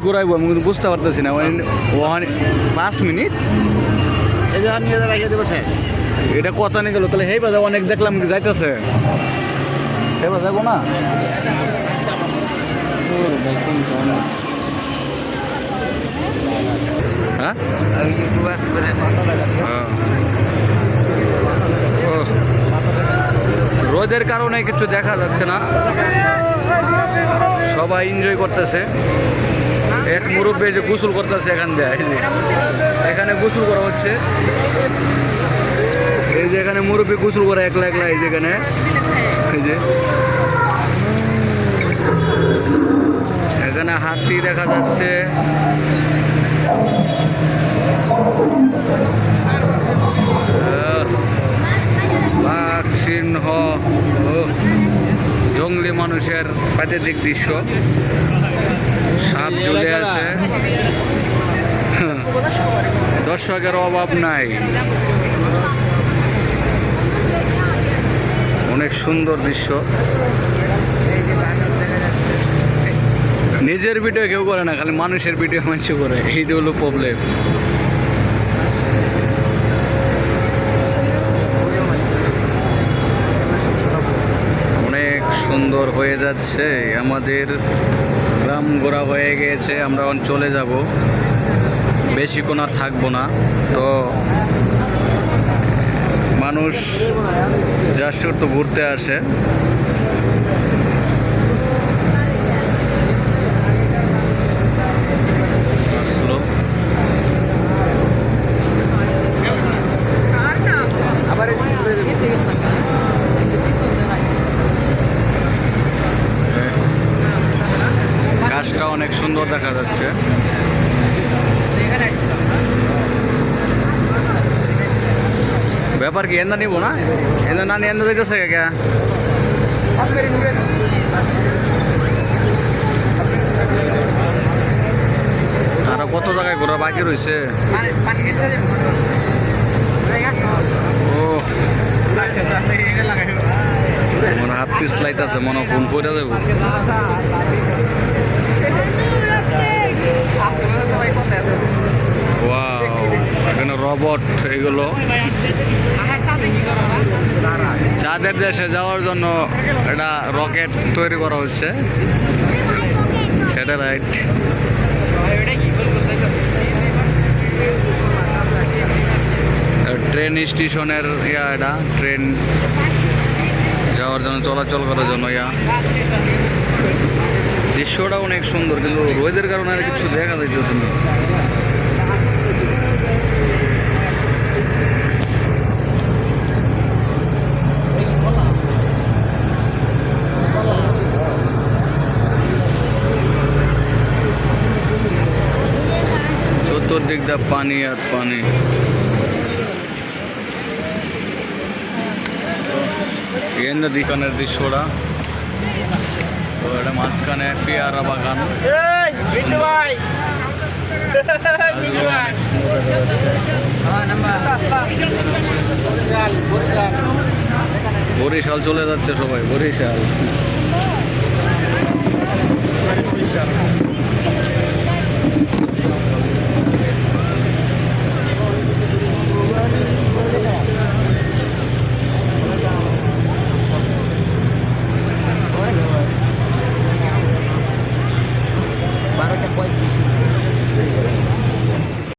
ঘুরাইবো আমি কিন্তু বুঝতে পারতেছি না। ওখানে- পাঁচ মিনিট? এটা কথা নিয়ে গেল তাহলে হেই বাজা অনেক দেখলাম যাইতেছে। হেই বাজা যাব না। হ্যাঁ? রোদের কারণে কিছু দেখা যাচ্ছে না। সবাই এনজয় করতেছে। এক মুরব্বী যে গোসল করতেছে এখান দিয়ে এখানে গোসল করা হচ্ছে। এই যে এখানে মুরব্বী গোসল করে একলা একলা, এই যে এখানে। এই যে। এখানে হাতি দেখা যাচ্ছে। সিংহ জঙ্গলি মানুষের প্রাকৃতিক দৃশ্য। সাপ ঝুলে আছে। দর্শকের অভাব নাই। অনেক সুন্দর দৃশ্য। নিজের ভিডিও কেউ করে না, খালি মানুষের ভিডিও মানুষ করে। এইটা হলো প্রবলেম অনেক সুন্দর হয়ে যাচ্ছে। আমাদের গ্রাম গোড়া হয়ে গিয়েছে আমরা চলে যাব। বেশিক্ষণ আর থাকব না। তো মানুষ যাসুর তো ঘুরতে আসে। অনেক সুন্দর দেখা যাচ্ছে। ব্যাপার কি, এন্দা নিব না? এন্দা না নিয়ে এন্দা যাইতেছে কে আরও কত জায়গায় ঘোরা বাকি রয়েছে ও মনে হাত পিস লাইতাছে মনে ফোন করে দেবো ওয়াও এখানে রবট এগুলো। চাঁদের দেশে যাওয়ার জন্য এটা রকেট তৈরি করা হচ্ছে। স্যাটেলাইট। ট্রেন স্টেশনের ইয়া এটা ট্রেন যাওয়ার জন্য চলাচল করার জন্য ইয়া। দৃশ্যটা অনেক সুন্দর কিন্তু রোদের কারণে আর কিছু দেখা যাইতেছে না। চতুর্দিক দা পানি আর পানি। এন্দ দীকানের দৃশ্যটা। তো এটা মাঝখানে পেয়ারা বাগান। বরিশাল চলে যাচ্ছে সবাই বরিশাল।